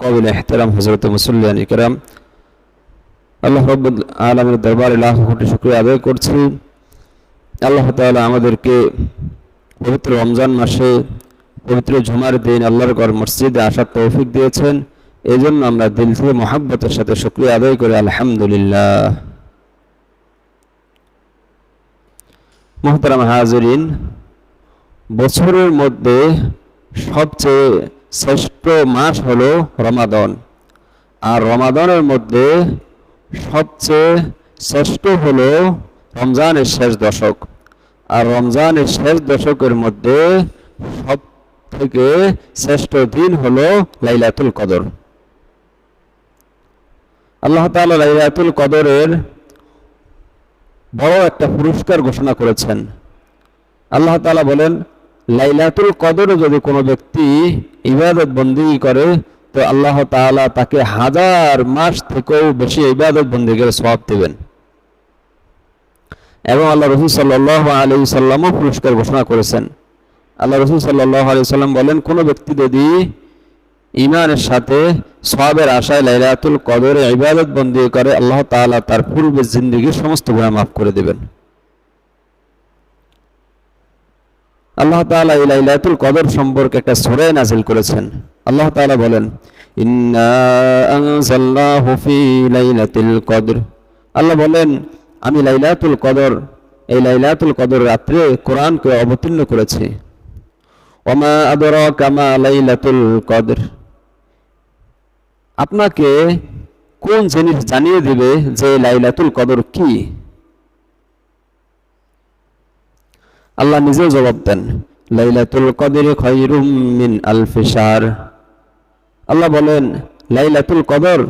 কবিল এহতারাম হজরত মুসল্লিয়ান ইকরাম আল্লাহ আলমের দরবারে লাখ কোটি শুক্রিয়া আদায় করছি। আল্লাহ আমাদেরকে পবিত্র রমজান মাসে পবিত্র জুমার দিন আল্লাহর ঘর মসজিদে আসার তৌফিক দিয়েছেন। এই জন্য আমরা দিল থেকে মহাব্বতের সাথে শুক্রিয়া আদায় করি, আলহামদুলিল্লাহ। মোহতারাম হাজরিন, বছরের মধ্যে সবচেয়ে শ্রেষ্ঠ মাস হলো রমাদন। আর রমাদনের মধ্যে সবচেয়ে শ্রেষ্ঠ হলো রমজানের শেষ দশক। আর রমজানের শেষ দশকের মধ্যে সব থেকে শ্রেষ্ঠ দিন হলো লাইলাতুল কদর। আল্লাহ তাআলা লাইলাতুল কদরের বড় একটা পুরস্কার ঘোষণা করেছেন। আল্লাহ তালা বলেন লাইলাতুল কদরে যদি কোনো ব্যক্তি ইবাদত বন্দি করে, তো আল্লাহ তাআলা তাকে হাজার মাস থেকেও বেশি ইবাদত বন্দিগের সওয়াব দেবেন। এবং আল্লাহ রসুল সাল্লাহ আলী সাল্লামও পুরস্কার ঘোষণা করেছেন। আল্লাহ রসুল সাল্লাহ আলী সাল্লাম বলেন, কোনো ব্যক্তি যদি ইমানের সাথে সবের আশায় লাইলাতুল কদরে ইবাদত বন্দি করে, আল্লাহ তাআলা তার পূর্বের জিন্দগির সমস্ত গুণা মাফ করে দেবেন। আল্লাহ তাআলা এই লাইলাতুল কদর সম্পর্কে একটা সূরা নাজিল করেছেন। আল্লাহ তাআলা বলেন লাইলাতুল কদর। আল্লাহ বলেন, আমি লাইলাতুল কদর, এই লাইলাতুল কদর রাত্রে কোরআনকে অবতীর্ণ করেছি। ওমা আদরাকা মা লাইলাতুল কদর। আপনাকে কোন জিনিস জানিয়ে দিবে যে লাইলাতুল কদর কি? আল্লাহ নিজেও জবাব দেন, লাইলাতুল কদর খৈরুম মিন আলফি শাহর আল্লাহ বলেন, লাইলাতুল কদর,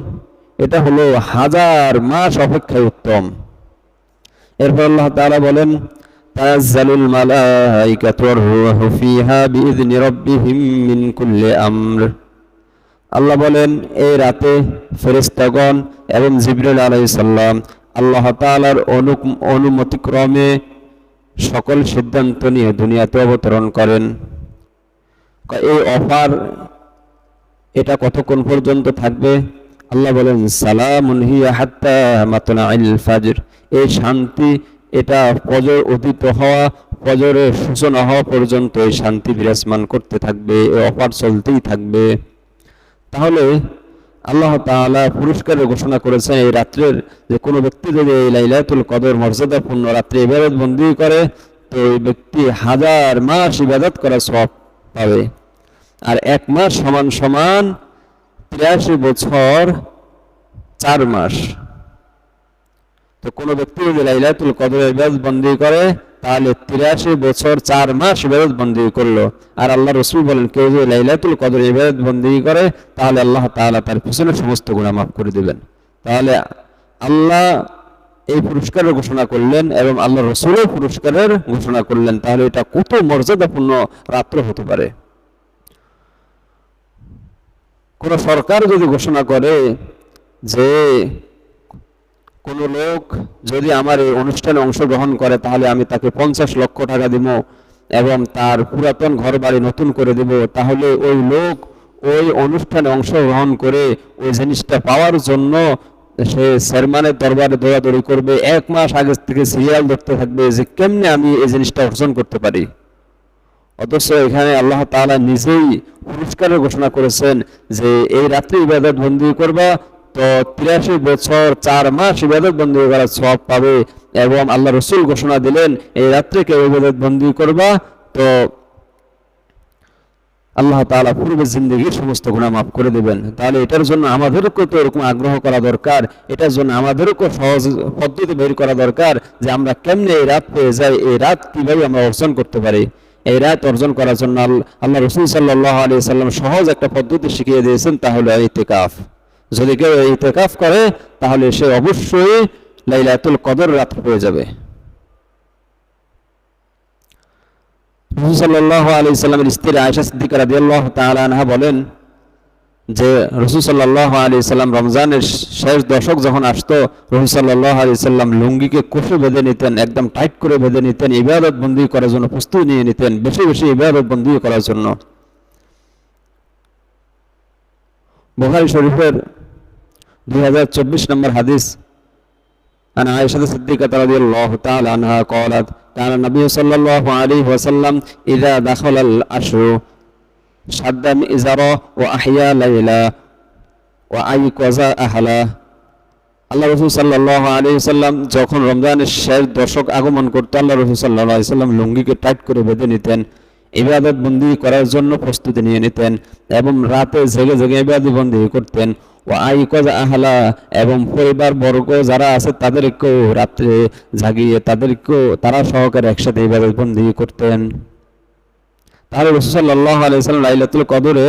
এটা হলো হাজার মাস অপেক্ষায় উত্তম। এরপর আল্লাহ তাআলা বলেন তানাজ্জালুল মালাইকাতু রূহু ফিহা বিইذনি রাব্বিহিম মিন কুল্লি আমর। আল্লাহ বলেন, এই রাতে ফেরেশতাগণ এবং জিবরাইল আলাইহিস সালাম আল্লাহ তাআলার অনুমতিক্রমে সকল সিদ্ধান্ত নিয়ে দুনিয়াতে অবতরণ করেন। এই অফার, এটা কতক্ষণ পর্যন্ত থাকবে? আল্লাহ বলেন, সালামুন হিয়া মাতলাইল ফাজর। এই শান্তি, এটা ফজর উদিত হওয়া, ফজরের সূচনা হওয়া পর্যন্ত এই শান্তি বিরাজমান করতে থাকবে, এই অফার চলতেই থাকবে। তাহলে আল্লাহ তাআলা পুরস্কারের ঘোষণা করেছেন এই রাত্রের যে কোনো ব্যক্তি যদি এই লাইলাতুল কদর মর্যাদাপূর্ণ রাত্রে ইবাদত বন্দি করে, তো ওই ব্যক্তি হাজার মাস ইবাদত করার সব পাবে। আর এক মাস সমান সমান তিরাশি বছর চার মাস। তো কোনো ব্যক্তি যদি লাইলাতুল কদর ইবাদত বন্দি করে তাহলে তিরাশি বছর চার মাস ইবাদত বন্দি করল। আর আল্লাহ রসুল বলেন, কেউ যদি লাইলাতুল কদর ইবাদত বন্দি করে, তাহলে আল্লাহ তাআলা তার পিছনে সমস্ত গুণা মাফ করে দিবেন। তাহলে আল্লাহ এই পুরস্কারের ঘোষণা করলেন এবং আল্লাহ রসুলও পুরস্কারের ঘোষণা করলেন। তাহলে এটা কত মর্যাদাপূর্ণ রাত্র হতে পারে? কোন সরকার যদি ঘোষণা করে যে কোন লোক যদি আমার এই অনুষ্ঠানে অংশগ্রহণ করে, তাহলে আমি তাকে পঞ্চাশ লক্ষ টাকা দিব এবং তার পুরাতন ঘর বাড়ি নতুন করে দেব। তাহলে ওই লোক ওই অনুষ্ঠানে অংশগ্রহণ করে ওই জিনিসটা পাওয়ার জন্য সে চেয়ারম্যানের দরবারে দৌড়াদৌড়ি করবে। এক মাস আগে থেকে সিরিয়াল ধরতে থাকবে যে কেমনে আমি এই জিনিসটা অর্জন করতে পারি। অথচ এখানে আল্লাহ তাআলা নিজেই পুরস্কারের ঘোষণা করেছেন যে এই রাত্রি ইবাদত বন্দি করবা তো তিরাশি বছর চার মাস ইবাদত বন্দি করার সব পাবে এবং আল্লাহ রসুল ঘোষণা দিলেন, এই রাত্রে কেউ ইবাদত বন্দি করবা। তো আল্লাহ তাআলা পূর্বে জিন্দগির সমস্ত গুণা মাফ করে দেবেন। তাহলে এটার জন্য আমাদেরকে তো এরকম আগ্রহ করা দরকার? এটার জন্য আমাদেরকেও সহজ পদ্ধতি বের করা দরকার যে আমরা কেমনে এই রাত পেয়ে যাই, এই রাত কীভাবে আমরা অর্জন করতে পারি? এই রাত অর্জন করার জন্য আল্লাহ রসুল সাল্লাহ আলী সাল্লাম সহজ একটা পদ্ধতি শিখিয়ে দিয়েছেন তাহলে ইতেকাফ। যদি কেউ ইতেকাফ করে, তাহলে সে অবশ্যই লাইলাতুল কদর রাত হয়ে যাবে। রসুল্লাহ আলি সাল্লামের স্ত্রী আয়সা সিদ্দিকা রাদিয়াল্লাহ তাআলা বলেন যে, রসুল সাল্লাহ আলি সাল্লাম রমজানের শেষ দশক যখন আসতো, রসুল সাল্লাহ আলি সাল্লাম লুঙ্গিকে কষে বেঁধে নিতেন, একদম টাইট করে বেঁধে নিতেন ইবাদত বন্দি করার জন্য প্রস্তুতি নিয়ে নিতেন, বেশি বেশি ইবাদত বন্দি করার জন্য। বুখারী শরীফের দুই হাজার চব্বিশ নম্বর হাদিস عن عائشة الصديقة رضي الله تعالى عنها قالت كان النبي صلى الله عليه وسلم إذا دخل العشر شد مئزره وأحيا ليلا وأيقظ أهله আল্লাহ রসুল সাল্লাহ আলী সাল্লাম যখন রমজানের শেষ দশক আগমন করতো আল্লাহ রসুল সাল্লাহ আলি সাল্লাম লুঙ্গিকে টাইট করে বেঁধে নিতেন ইবাদত বন্দি করার জন্য প্রস্তুতি নিয়ে নিতেন এবং রাতে জেগে জেগে ইবাদত বন্দি করতেন। ও আই কজা আহলা, এবং পরিবার বর্গ যারা আছে তাদেরকেও রাত্রে জাগিয়ে তাদেরকেও তারা সহকারে একসাথে ইবাদত বন্দি করতেন। তাহলে রসুল সাল্লাহ আলি লাইলাতুল কদরে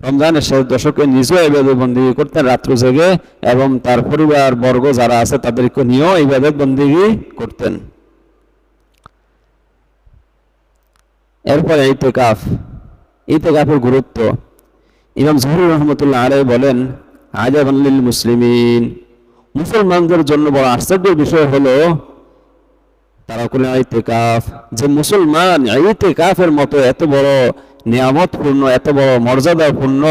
রমজানের শেষ দশকে নিজেও ইবাদত বন্দি করতেন রাত্র জেগে, এবং তার পরিবার বর্গ যারা আছে তাদেরকে নিয়েও ইবাদত বন্দি করতেন। এরপরে ইতেকাফ, ইতেকাফের গুরুত্ব। ইমাম জহুরুর রহমতুল্লাহ আলাই বলেন আজাবান্লিল মুসলিমিন। মুসলমানদের জন্য বড় আশ্চর্যের বিষয় হলো, তারা করলেন ইতেকাফ। যে মুসলমান ইতেকাফের মতো এত বড় নিয়ামতপূর্ণ, এত বড় মর্যাদাপূর্ণ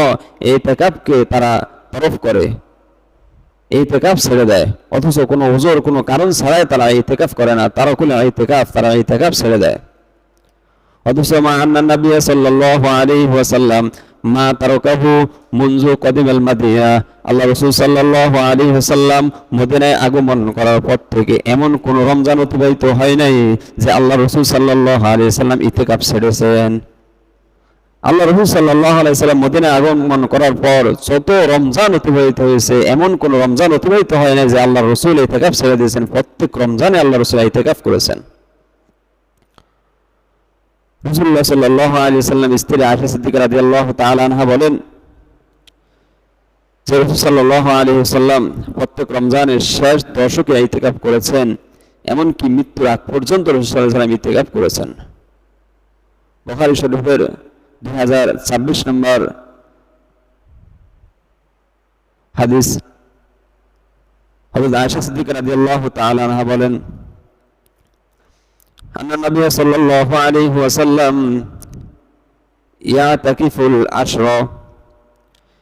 এই তেকাপকে তারা তরফ করে। এই তেকাফ ছেড়ে দেয়। অথচ কোনো ওজোর কোনো কারণ ছাড়াই তারা এই তেকাফ করে না। তারা খুলে এই তেকাফ তারা এই তেকাফ ছেড়ে দেয়। অথচ মা আন্না নবী সাল্লাল্লাহু আলাইহি ওয়াসাল্লাম মা তারকাহু মুনজু কদিমাল মাদিয়া আল্লাহ রাসূল সাল্লাল্লাহু আলাইহি ওয়াসাল্লাম মদিনায় আগমন করার পর থেকে এমন কোন রমজান অতিবাহিত হয় নাই যে আল্লাহ রাসূল সাল্লাল্লাহু আলাইহি ওয়াসাল্লাম ইতিকাফ ছেড়েছেন। আল্লাহ রসুল সাল্লাহ আলাইসাল্লাম মদিনায় আগমন করার পর যত রমজান অতিবাহিত হয়েছে, এমন কোন রমজান অতিবাহিত হয় না যে আল্লাহ রসুল ইতেকাফ ছেড়ে দিয়েছেন। প্রত্যেক রমজানে আল্লাহ রসুল ইতেকাফ করেছেন। রসুল্লাহ সাল্লাহ আলী সাল্লাম স্ত্রী আশা সিদ্দিক রাজি আল্লাহ তালহা বলেন, যে রসুল সাল্লাহ সাল্লাম প্রত্যেক রমজানের শেষ দশকে ইতেকাফ করেছেন, এমনকি মৃত্যুর আগ পর্যন্ত রসুল সাল্লাহ ইতেকাফ করেছেন। বখারি শরীফের দুই হাজার ছাব্বিশ নম্বর হাদিস। হযরত আয়েশা সিদ্দিকা রাদিয়াল্লাহু তাআলা আনহা বলেন أن النبي صلى الله عليه وسلم يعتكف العشر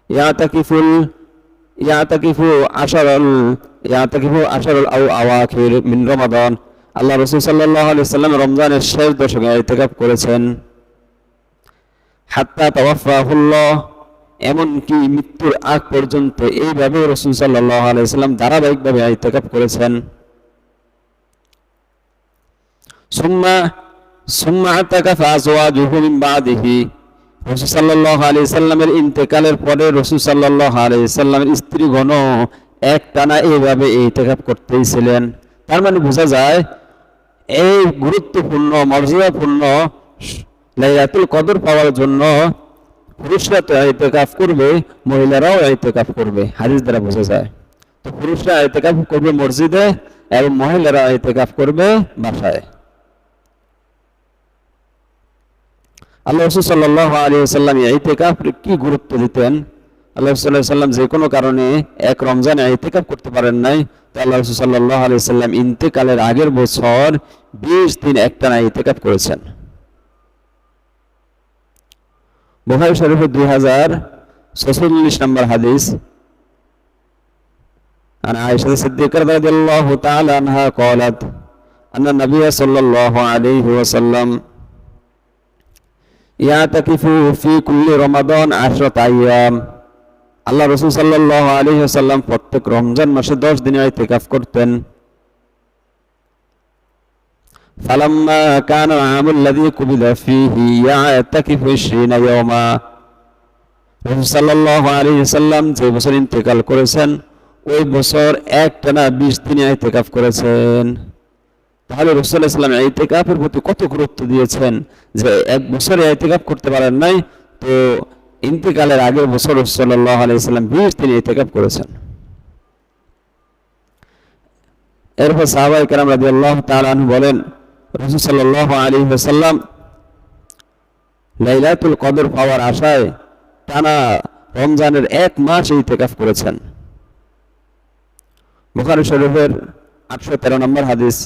يعتكف يعتكف عشر يعتكف عشر أو أواخر من رمضان আল্লাহ রসুল সাল্লাহ আলি সাল্লাম রমজানের শেষ দশকে ইতেকাফ করেছেন হাত্তা তাওয়াফাহুল্লাহ এমনকি মৃত্যুর আগ পর্যন্ত এইভাবে রসুল সাল্লাহ আলাইসাল্লাম ধারাবাহিকভাবে ইতেকাফ করেছেন সুম্মা সুম্মা আতাকাফা আজওয়াজুহু মিন বাদিহি রসুল আলাইহি সাল্লামের ইন্তেকালের পরে রসুল সাল্লাল্লাহু আলাইহি সাল্লামের স্ত্রীগণ এক টানা এইভাবে ইতেকাফ করতেই ছিলেন তার মানে বোঝা যায়, এই গুরুত্বপূর্ণ, মর্যাদাপূর্ণ লাইলাতুল কদর পাওয়ার জন্য পুরুষরা তো ইতেকাফ করবে, মহিলারাও ইতেকাফ করবে। হাদিস দ্বারা বোঝা যায়। তো পুরুষরা ইতেকাফ করবে মসজিদে এবং মহিলারা ইতেকাফ করবে বাসায়। আল্লাহ রসুল সাল্লাহ আলী সাল্লাম ইতেকাফ কি গুরুত্ব দিতেন আল্লাহ সাল্লাহ সাল্লাম যে কোনো কারণে এক রমজানে ইতেকাফ করতে পারেন নাই তো আল্লাহ রসুল সাল্লাহ আলী সাল্লাম ইন্তেকালের আগের বছর বিশ দিন একটানা ইতেকাফ করেছেন বুখারী শরীফের দুই হাজার ছচল্লিশ নম্বর হাদিস عن عائشة الصديقة رضي الله تعالى عنها قالت أن النبي صلى الله عليه وسلم يعتكف في كل رمضان عشرة أيام আল্লাহ রসুল সাল্লাহ আলী সাল্লাম প্রত্যেক রমজান মাসে দশ দিনে ইতিকাফ করতেন فلما كان العام الذي قبض فيه يعتكف 20 يوما রাসূল সাল্লাল্লাহু আলাইহি সাল্লাম যে বছর ইন্তেকাল করেছেন ওই বছর এক টানা 20 দিন ইতিকাফ করেছেন তাহলে রাসূল সাল্লাল্লাহু আলাইহি ইতিকাফের প্রতি কত গুরুত্ব দিয়েছেন যে এক বছরে ইতিকাফ করতে পারেন নাই? তো ইন্তেকালের আগের বছর রাসূল সাল্লাল্লাহু আলাইহি সাল্লাম 20 দিন ইতিকাফ করেছেন। এরপর সাহাবায়ে কেরাম রাদিয়াল্লাহু তাআলা আনহু বলেন, রসুল সাল্লাহ আলী সাল্লাম লাইলাতুল কদর পাওয়ার আশায় টানা রমজানের এক মাস ইতেকাফ করেছেন। বুখারি শরীফের আটশো তেরো নম্বর হাদিস।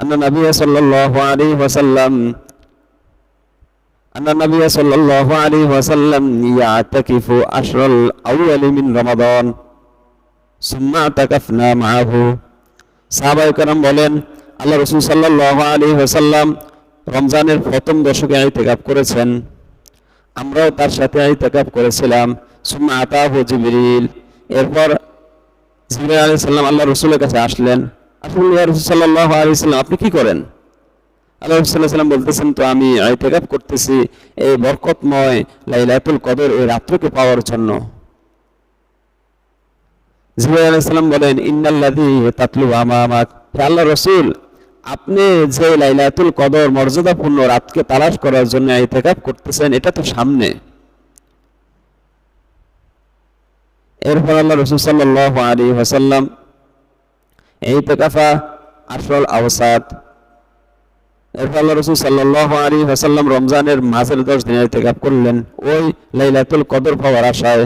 أن النبي صلى الله عليه وسلم أن النبي صلى الله عليه وسلم يعتكف عشر الأول من رمضان ثم اعتكفنا معه সাহাবাই কারাম বলেন আল্লাহ রসুল সাল্লাহ আলী ওসাল্লাম রমজানের প্রথম দশকে আইতেকাপ করেছেন আমরাও তার সাথে আইতেকাপ করেছিলাম সুম্মা আতাহু জিবরিল এরপর জিবরিল আলী সাল্লাম আল্লাহ রসুলের কাছে আসলেন আসলে আলী আপনি কি করেন? আল্লাহ বলতেছেন, তো আমি আইতেকাপ করতেছি এই বরকতময় লাইলাতুল কদর এই রাত্রকে পাওয়ার জন্য। আলাইহিস বলেন, ইন্নাল্লাযী তাতলু আমামাক। হে আল্লাহ রাসূল, আপনি যে লাইলাতুল কদর মর্যাদাপূর্ণ রাতকে তালাশ করার জন্য ইতিকাফ করতেছেন, এটা তো সামনে। এরপর আল্লাহ রাসূল সাল্লাল্লাহু আলাইহি ওয়াসাল্লাম ইতিকাফা আশরাল আওসাত এরপর রসুল সাল্লাল্লাহু আলাইহি ওয়াসাল্লাম রমজানের মাসের দশ দিন ইতিকাফ করলেন। ওই লাইলাতুল কদর পাওয়ার আশায়।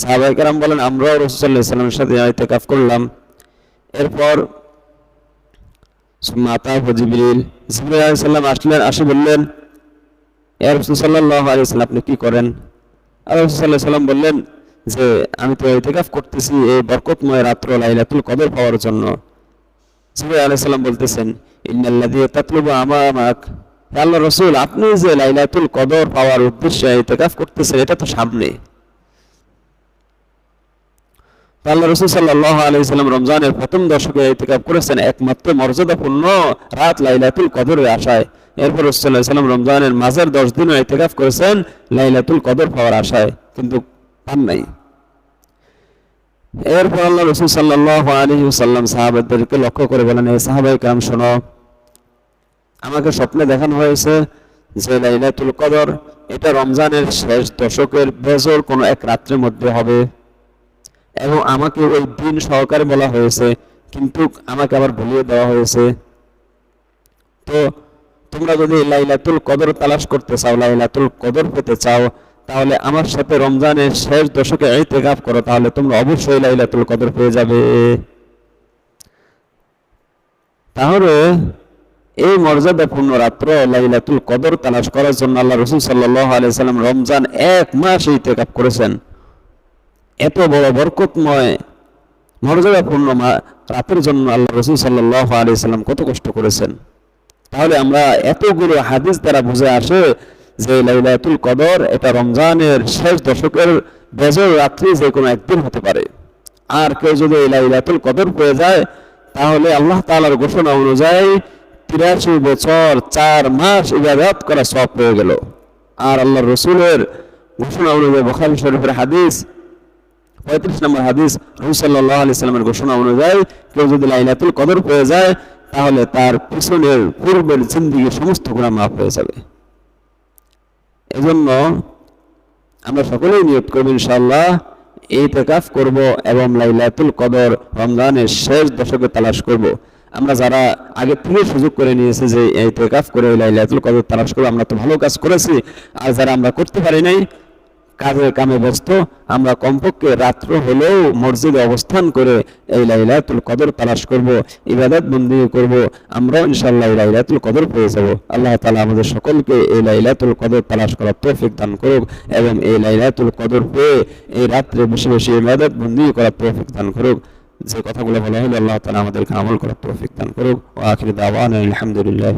সাহাবাই কারাম বলেন, আমরাও রসুল্লাহ সাল্লামের সাথে ইতেকাফ করলাম। এরপর মাতা জিবরিল জিবরিল আলাইহিস আসলেন, আসে বললেন, ইয়া রাসূল সাল্লাল্লাহু আলাইহি সাল্লাম আপনি কি করেন? আর রাসূল সাল্লাল্লাহু সাল্লাম বললেন যে আমি তো ইতেকাফ করতেছি এই বরকতময় রাত্র লাইলাতুল কদর পাওয়ার জন্য। জিবরিল আলাইহিস সালাম বলতেছেন ইন্নাল্লাযী তাতলুবু আমামাক। হে আল্লাহ রাসূল, আপনি যে লাইলাতুল কদর পাওয়ার উদ্দেশ্যে ইতেকাফ করতেছেন, এটা তো সামনে। আল্লাহ রসুল সাল্লাহ আলাইহি সাল্লাম রমজানের প্রথম দশকে ইতিকাফ করেছেন একমাত্র মর্যাদাপূর্ণ রাত লাইলাতুল কদরের আশায়। এরপর রসুল্লাহ সাল্লাম রমজানের মাঝের দশ দিনও ইতিকাফ করেছেন লাইলাতুল কদর পাওয়ার আশায়, কিন্তু পান নাই। এরপর আল্লাহ রসুল সাল্লাহ আলী সাল্লাম সাহাবাদেরকে লক্ষ্য করে বলেন এই সাহাবাই কাম শোনো, আমাকে স্বপ্নে দেখানো হয়েছে যে লাইলাতুল কদর, এটা রমজানের শেষ দশকের বেজর কোনো এক রাত্রের মধ্যে হবে। এবং আমাকে ওই দিন সহকারে বলা হয়েছে, কিন্তু আমাকে আবার ভুলিয়ে দেওয়া হয়েছে। তো তোমরা যদি লাইলাতুল কদর তালাশ করতে চাও, লাইলাতুল কদর পেতে চাও তাহলে আমার সাথে রমজানের শেষ দশকে ইতেকাফ করো, তাহলে তোমরা অবশ্যই লাইলাতুল কদর পেয়ে যাবে। তাহলে এই মর্যাদাপূর্ণ রাত্র লাইলাতুল কদর তালাশ করার জন্য আল্লাহ রসুল সাল্লাহ আলিয়া সাল্লাম রমজান এক মাস ইতেকাফ করেছেন। এত বড় বরকতময়, মর্যাদাপূর্ণ রাতের জন্য আল্লাহ রসুল সাল্লাহ আলি সাল্লাম কত কষ্ট করেছেন। তাহলে আমরা এতগুলো হাদিস দ্বারা বুঝে আসে যে লাইলাতুল কদর, এটা রমজানের শেষ দশকের বেজর রাত্রি যে কোনো একদিন হতে পারে। আর কেউ যদি এই লাইলাতুল কদর পেয়ে যায়, তাহলে আল্লাহ তালার ঘোষণা অনুযায়ী তিরাশি বছর চার মাস ইবাদত করা সব হয়ে গেল। আর আল্লাহ রসুলের ঘোষণা অনুযায়ী, বখারি শরীফের হাদিস, পঁয়ত্রিশ নম্বর হাদিস রহুসাল্লাহ আলি সাল্লামের ঘোষণা অনুযায়ী কেউ যদি লাইলাতুল কদর পেয়ে যায়, তাহলে তার পিছনের পূর্বের জিন্দিগির সমস্ত গুণা মাফ হয়ে যাবে। এজন্য আমরা সকলেই নিয়োগ করব ইনশাল্লাহ এই তেকাফ করব এবং লাইলাতুল কদর রমজানের শেষ দশকে তালাশ করব। আমরা যারা আগে থেকে সুযোগ করে নিয়েছে যে এই তেকাফ করে লাইলাতুল কদর তালাশ করব, আমরা তো ভালো কাজ করেছি। আর যারা আমরা করতে পারি নাই কাজের কামে ব্যস্ত। আমরা কমপক্ষে রাত্র হলেও মসজিদে অবস্থান করে এই লাইলাতুল কদর তালাশ করব, ইবাদত বন্দি করব। আমরাও ইনশাল্লাহ লাইলাতুল কদর পেয়ে যাব। আল্লাহ তালা আমাদের সকলকে এই লাইলাতুল কদর তালাশ করার তৌফিক দান করুক এবং এই লাইলাতুল কদর পেয়ে এই রাত্রে বেশি বেশি ইবাদত বন্দি করার তৌফিক দান করুক। যে কথাগুলো বলা হলো, আল্লাহ তালা আমাদেরকে আমল করার তৌফিক দান করুক। ও আখির দাওয়ান আলহামদুলিল্লাহ